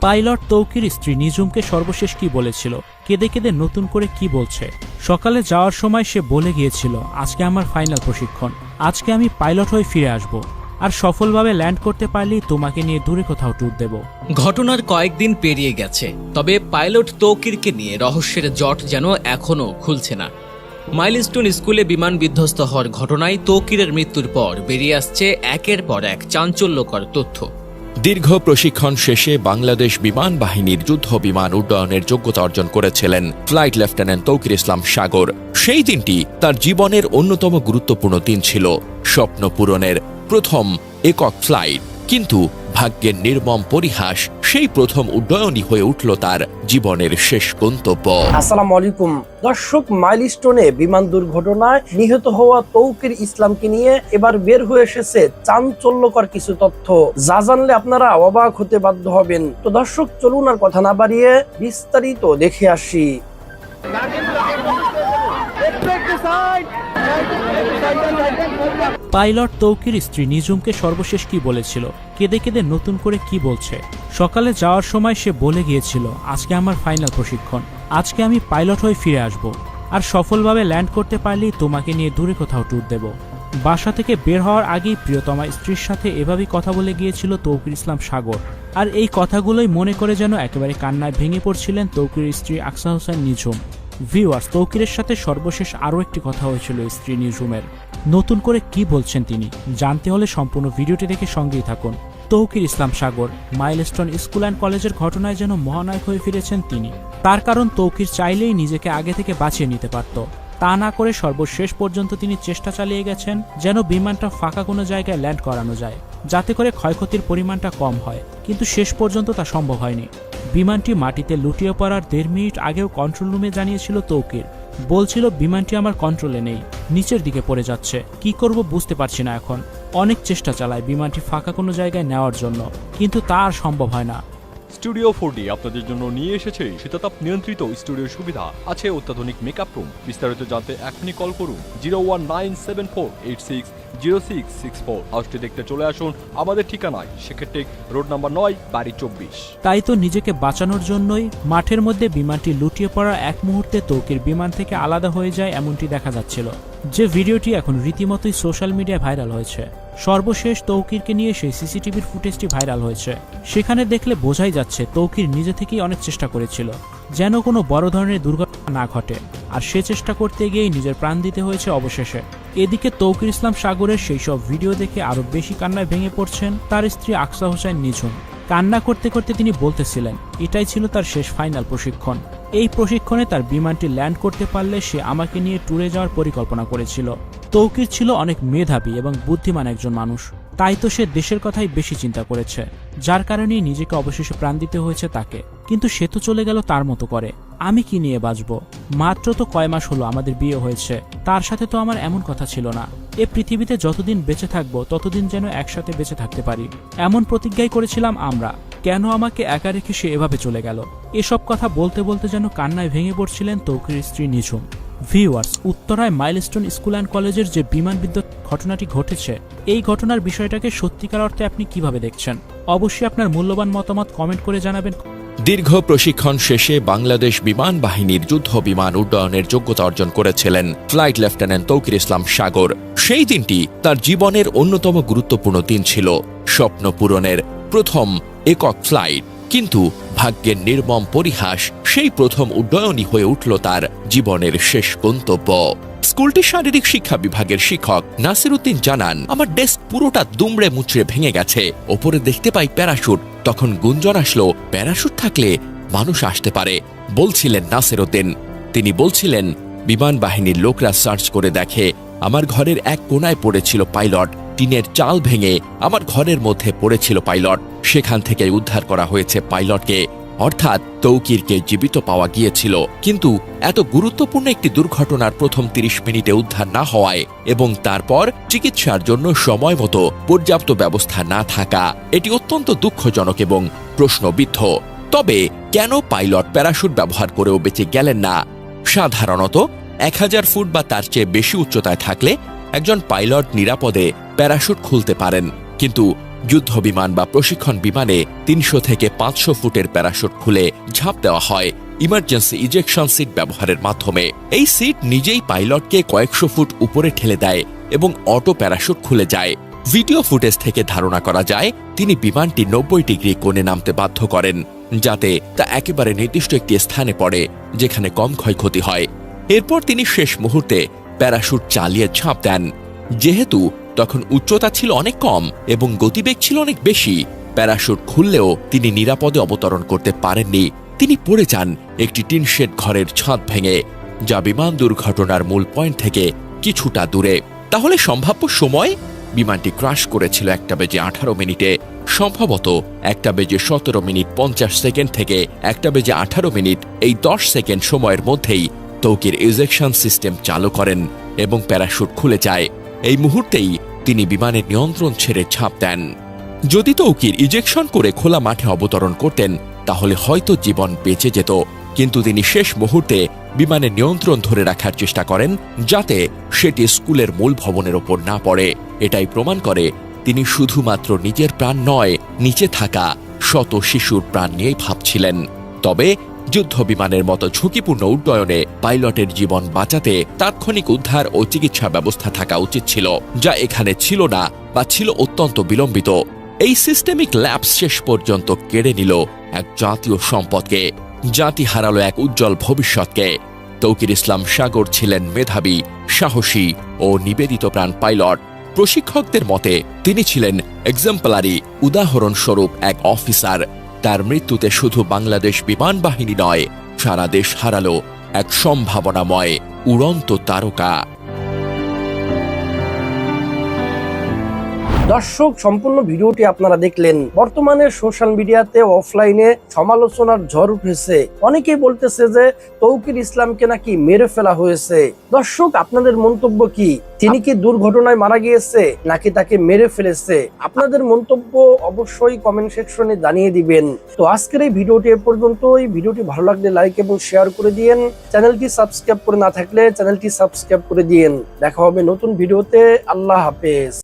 Pilot Tauqir স্ত্রী নিজুমকে সর্বশেষ কি বলেছিল? কেঁদে কেঁদে নতুন করে কি বলছে? সকালে যাওয়ার সময় সে বলে গিয়েছিল, আজকে আমার ফাইনাল প্রশিক্ষণ। আজকে আমি পাইলট হয়ে ফিরে আসব। আর সফলভাবে ল্যান্ড করতে পারলেই তোমাকে নিয়ে দূরে কোথাও ট্যুর দেব। ঘটনার কয়েকদিন পেরিয়ে গেছে, তবে পাইলট তৌকিরকে নিয়ে রহস্যের জট যেন এখনও খুলছে না। মাইলস্টোন স্কুলে বিমান বিধ্বস্ত হওয়ার ঘটনায় তৌকিরের মৃত্যুর পর বেরিয়ে আসছে একের পর এক চাঞ্চল্যকর তথ্য। দীর্ঘ প্রশিক্ষণ শেষে বাংলাদেশ বিমান বাহিনীর যুদ্ধ বিমান উড্ডয়নের যোগ্যতা অর্জন করেছিলেন ফ্লাইট লেফটেন্যান্ট তৌকির ইসলাম সাগর। সেই দিনটি তার জীবনের অন্যতম গুরুত্বপূর্ণ দিন ছিল, স্বপ্ন পূরণের প্রথম একক ফ্লাইট। কিন্তু ভাগ্যের নির্মম পরিহাস সেই প্রথম উড্ডয়নই হয়ে উঠল তার জীবনের শেষ গন্তব্য। আসসালামু আলাইকুম। দর্শক মাইলস্টোনে বিমান দুর্ঘটনায় নিহত হওয়া তৌকির ইসলামকে নিয়ে এবার বের হয়ে এসেছে চাঞ্চল্যকর কিছু তথ্য। যা জানলে আপনারা অবাক হতে বাধ্য হবেন। তো দর্শক চলুন আর কথা না বাড়িয়ে বিস্তারিত দেখে আসি। পাইলট তৌকির স্ত্রী নিজুমকে সর্বশেষ কি বলেছিল? কেঁদে কেঁদে নতুন করে কি বলছে? সকালে যাওয়ার সময় সে বলে গিয়েছিল, আজকে আমার ফাইনাল প্রশিক্ষণ। আজকে আমি পাইলট হয়ে ফিরে আসব। আর সফলভাবে ল্যান্ড করতে পারলেই তোমাকে নিয়ে দূরে কোথাও ট্যুর দেব। বাসা থেকে বের হওয়ার আগেই প্রিয়তমা স্ত্রীর সাথে এভাবেই কথা বলে গিয়েছিল তৌকির ইসলাম সাগর। আর এই কথাগুলোই মনে করে যেন একেবারে কান্নায় ভেঙে পড়ছিলেন তৌকির স্ত্রী আকসা হোসেন নিঝুম ভিউয়ার্স, তৌকিরের সাথে সর্বশেষ আরও একটি কথা হয়েছিল স্ত্রী নিঝুমের নতুন করে কি বলছেন তিনি, জানতে হলে সম্পূর্ণ ভিডিওটি দেখে সঙ্গেই থাকুন। Taukir Islam Sagar, milestone school and কলেজের ঘটনায় যেন মহানায়ক হয়ে ফিরেছেন তিনি। তার কারণ তৌকির চাইলেই নিজেকে আগে থেকে বাঁচিয়ে নিতে পারত। তা না করে সর্বশেষ পর্যন্ত তিনি চেষ্টা চালিয়ে গেছেন যেন বিমানটা ফাঁকা কোনো জায়গায় ল্যান্ড করানো যায়, যাতে করে ক্ষয়ক্ষতির পরিমাণটা কম হয়। কিন্তু শেষ পর্যন্ত তা সম্ভব হয়নি। বিমানটি মাটিতে লুটিয়ে পড়ার দেড় মিনিট আগেও কন্ট্রোল রুমে জানিয়েছিল তৌকির। বলছিল, বিমানটি আমার কন্ট্রোলে নেই, নিচের দিকে পড়ে যাচ্ছে। কি করব বুঝতে পারছি না এখন। অনেক চেষ্টা চালায় বিমানটি ফাঁকা কোনো জায়গায় নেওয়ার জন্য, কিন্তু তা আর সম্ভব হয় না। স্টুডিও ফোর ডি আপনাদের জন্য নিয়ে এসেছে শীতাতাপ নিয়ন্ত্রিত স্টুডিও সুবিধা। আছে অত্যাধুনিক মেকআপ রুম বিস্তারিত জানতে এখনই কল করুন zero one nine seven four eight six zero six six four হাউসটি দেখতে চলে আসুন আমাদের ঠিকানায়, সেক্ষেত্রে রোড নাম্বার নয়, বাড়ি চব্বিশ। তাই তো নিজেকে বাঁচানোর জন্যই মাঠের মধ্যে বিমানটি লুটিয়ে পড়ার এক মুহূর্তে তৌকির বিমান থেকে আলাদা হয়ে যায় এমনটি দেখা যাচ্ছিল। যে ভিডিওটি এখন রীতিমতোই সোশ্যাল মিডিয়ায় ভাইরাল হয়েছে। সর্বশেষ তৌকিরকে নিয়ে সেই সিসিটিভির ফুটেজটি ভাইরাল হয়েছে। সেখানে দেখলে বোঝাই যাচ্ছে তৌকির নিজে থেকেই অনেক চেষ্টা করেছিল, যেন কোনো বড় ধরনের দুর্ঘটনা না ঘটে, আর সে চেষ্টা করতে গিয়েই নিজের প্রাণ দিতে হয়েছে অবশেষে। এদিকে তৌকির ইসলাম সাগরের সেই সব ভিডিও দেখে আরও বেশি কান্নায় ভেঙে পড়ছেন তার স্ত্রী আকসা হোসেন নিঝুম। কান্না করতে করতে তিনি বলতেছিলেন, এটাই ছিল তার শেষ ফাইনাল প্রশিক্ষণ। এই প্রশিক্ষণে তার বিমানটি ল্যান্ড করতে পারলে সে আমাকে নিয়ে ট্যুরে যাওয়ার পরিকল্পনা করেছিল। তৌকির ছিল অনেক মেধাবী এবং বুদ্ধিমান একজন মানুষ। তাই তো সে দেশের কথাই বেশি চিন্তা করেছে। যার কারণেই নিজেকে অবশেষে প্রাণ দিতে হয়েছে তাকে। কিন্তু সে তো চলে গেল তার মতো করে। আমি কি নিয়ে বাঁচব? মাত্র তো কয় মাস হলো আমাদের বিয়ে হয়েছে। তার সাথে তো আমার এমন কথা ছিল না। এ পৃথিবীতে যতদিন বেঁচে থাকব, ততদিন যেন একসাথে বেঁচে থাকতে পারি। এমন প্রতিজ্ঞাই করেছিলাম আমরা। কেন আমাকে একা রেখে সে এভাবে চলে গেল? এসব কথা বলতে বলতে যেন কান্নায় ভেঙে পড়ছিলেন তৌকির স্ত্রী নিঝুম। ভিউয়ার্স, উত্তরায় মাইলস্টোন স্কুল অ্যান্ড কলেজের যে বিমান বিদ্যুৎ ঘটনাটি ঘটেছে, এই ঘটনার বিষয়টাকে সত্যিকার অর্থে আপনি কীভাবে দেখছেন? অবশ্যই আপনার মূল্যবান মতামত কমেন্ট করে জানাবেন। দীর্ঘ প্রশিক্ষণ শেষে বাংলাদেশ বিমান বাহিনীর যুদ্ধ বিমান উড্ডয়নের যোগ্যতা অর্জন করেছিলেন ফ্লাইট লেফটেন্যান্ট তৌকির ইসলাম সাগর। সেই দিনটি তার জীবনের অন্যতম গুরুত্বপূর্ণ দিন ছিল, স্বপ্ন পূরণের প্রথম একক ফ্লাইট। কিন্তু ভাগ্যের নির্মম পরিহাস, সেই প্রথম উড্ডয়নই হয়ে উঠল তার জীবনের শেষ গন্তব্য। স্কুলটির শারীরিক শিক্ষা বিভাগের শিক্ষক নাসিরুদ্দিন জানান, আমার ডেস্ক পুরোটা দুমড়ে মুচড়ে ভেঙে গেছে। ওপরে দেখতে পাই প্যারাশুট। তখন গুঞ্জন আসলো, প্যারাশুট থাকলে মানুষ আসতে পারে। বলছিলেন নাসিরুদ্দিন। তিনি বলছিলেন, বিমান বাহিনীর লোকরা সার্চ করে দেখে, আমার ঘরের এক কোনায় পড়েছিল পাইলট। টিনের চাল ভেঙে আমার ঘরের মধ্যে পড়েছিল পাইলট। সেখান থেকে উদ্ধার করা হয়েছে পাইলটকে। অর্থাৎ তৌকিরকে জীবিত পাওয়া গিয়েছিল। কিন্তু এত গুরুত্বপূর্ণ একটি দুর্ঘটনার প্রথম তিরিশ মিনিটে উদ্ধার না হওয়ায় এবং তারপর চিকিৎসার জন্য সময় মতো পর্যাপ্ত ব্যবস্থা না থাকা, এটি অত্যন্ত দুঃখজনক এবং প্রশ্নবিদ্ধ। তবে কেন পাইলট প্যারাশুট ব্যবহার করেও বেঁচে গেলেন না? সাধারণত এক হাজার ফুট বা তার চেয়ে বেশি উচ্চতায় থাকলে একজন পাইলট নিরাপদে প্যারাশুট খুলতে পারেন, কিন্তু যুদ্ধ বিমান বা প্রশিক্ষণ বিমানে তিনশো থেকে পাঁচশো ফুটের প্যারাশুট খুলে ঝাঁপ দেওয়া হয় ইমার্জেন্সি ইজেকশন সিট ব্যবহারের মাধ্যমে। এই সিট নিজেই পাইলটকে কয়েকশো ফুট উপরে ঠেলে দেয় এবং অটো প্যারাশুট খুলে যায়। ভিডিও ফুটেজ থেকে ধারণা করা যায়, তিনি বিমানটি নব্বই ডিগ্রি কোণে নামতে বাধ্য করেন, যাতে তা একেবারে নির্দিষ্ট একটি স্থানে পড়ে, যেখানে কম ক্ষয়ক্ষতি হয়। এরপর তিনি শেষ মুহূর্তে প্যারাশুট চালিয়ে ঝাঁপ দেন। যেহেতু তখন উচ্চতা ছিল অনেক কম এবং গতিবেগ ছিল অনেক বেশি, প্যারাশুট খুললেও তিনি নিরাপদে অবতরণ করতে পারেননি। তিনি পড়ে যান একটি টিনশেড ঘরের ছাদ ভেঙে, যা বিমান দুর্ঘটনার মূল পয়েন্ট থেকে কিছুটা দূরে। তাহলে সম্ভাব্য সময়? বিমানটি ক্রাশ করেছিল একটা বেজে আঠারো মিনিটে। সম্ভবত একটা বেজে সতেরো মিনিট পঞ্চাশ সেকেন্ড থেকে একটা বেজে আঠারো মিনিট, এই দশ সেকেন্ড সময়ের মধ্যেই তৌকির ইজেকশন সিস্টেম চালু করেন এবং প্যারাশুট খুলে যায়। এই মুহূর্তেই তিনি বিমানের নিয়ন্ত্রণ ছেড়ে ছাপ দেন। যদি তৌকির ইজেকশন করে খোলা মাঠে অবতরণ করতেন, তাহলে হয়তো জীবন বেঁচে যেত। কিন্তু তিনি শেষ মুহূর্তে বিমানের নিয়ন্ত্রণ ধরে রাখার চেষ্টা করেন, যাতে সেটি স্কুলের মূল ভবনের ওপর না পড়ে। এটাই প্রমাণ করে তিনি শুধুমাত্র নিজের প্রাণ নয়, নিচে থাকা শত শিশুর প্রাণ নিয়েই ভাবছিলেন। তবে যুদ্ধ বিমানের মতো ঝুঁকিপূর্ণ উড্ডয়নে পাইলটের জীবন বাঁচাতে তাৎক্ষণিক উদ্ধার ও চিকিৎসা ব্যবস্থা থাকা উচিত ছিল, যা এখানে ছিল না বা ছিল অত্যন্ত বিলম্বিত। এই সিস্টেমিক ল্যাবস শেষ পর্যন্ত কেড়ে নিল এক জাতীয় সম্পদকে, জাতি হারালো এক উজ্জ্বল ভবিষ্যৎকে। তৌকির ইসলাম সাগর ছিলেন মেধাবী, সাহসী ও নিবেদিত প্রাণ পাইলট। প্রশিক্ষকদের মতে, তিনি ছিলেন এক্সাম্পলারি উদাহরণস্বরূপ এক অফিসার তার মৃত্যুতে শুধু বাংলাদেশ বিমান বাহিনী নয় সারা দেশ হারালো এক সম্ভাবনাময় উড়ন্ত তারকা। দর্শক, সম্পূর্ণ ভিডিওটি আপনারা দেখলেন। বর্তমানে সোশ্যাল মিডিয়াতে অফলাইনে সমালোচনার ঝড় উঠেছে। অনেকেই বলতেছে যে তৌকির ইসলামকে নাকি মেরে ফেলা হয়েছে। দর্শক, আপনাদের মন্তব্য কি? তিনি কি দুর্ঘটনায় মারা গিয়েছে নাকি তাকে মেরে ফেলেছে? আপনাদের মন্তব্য অবশ্যই কমেন্ট সেকশনে জানিয়ে দিবেন। তো আজকের এই ভিডিওটি এ পর্যন্তই। ভিডিওটি ভালো লাগলে লাইক এবং শেয়ার করে দিয়েন। চ্যানেলটি সাবস্ক্রাইব করে না থাকলে চ্যানেলটি সাবস্ক্রাইব করে দিয়েন। দেখা হবে নতুন ভিডিওতে। আল্লাহ হাফেজ।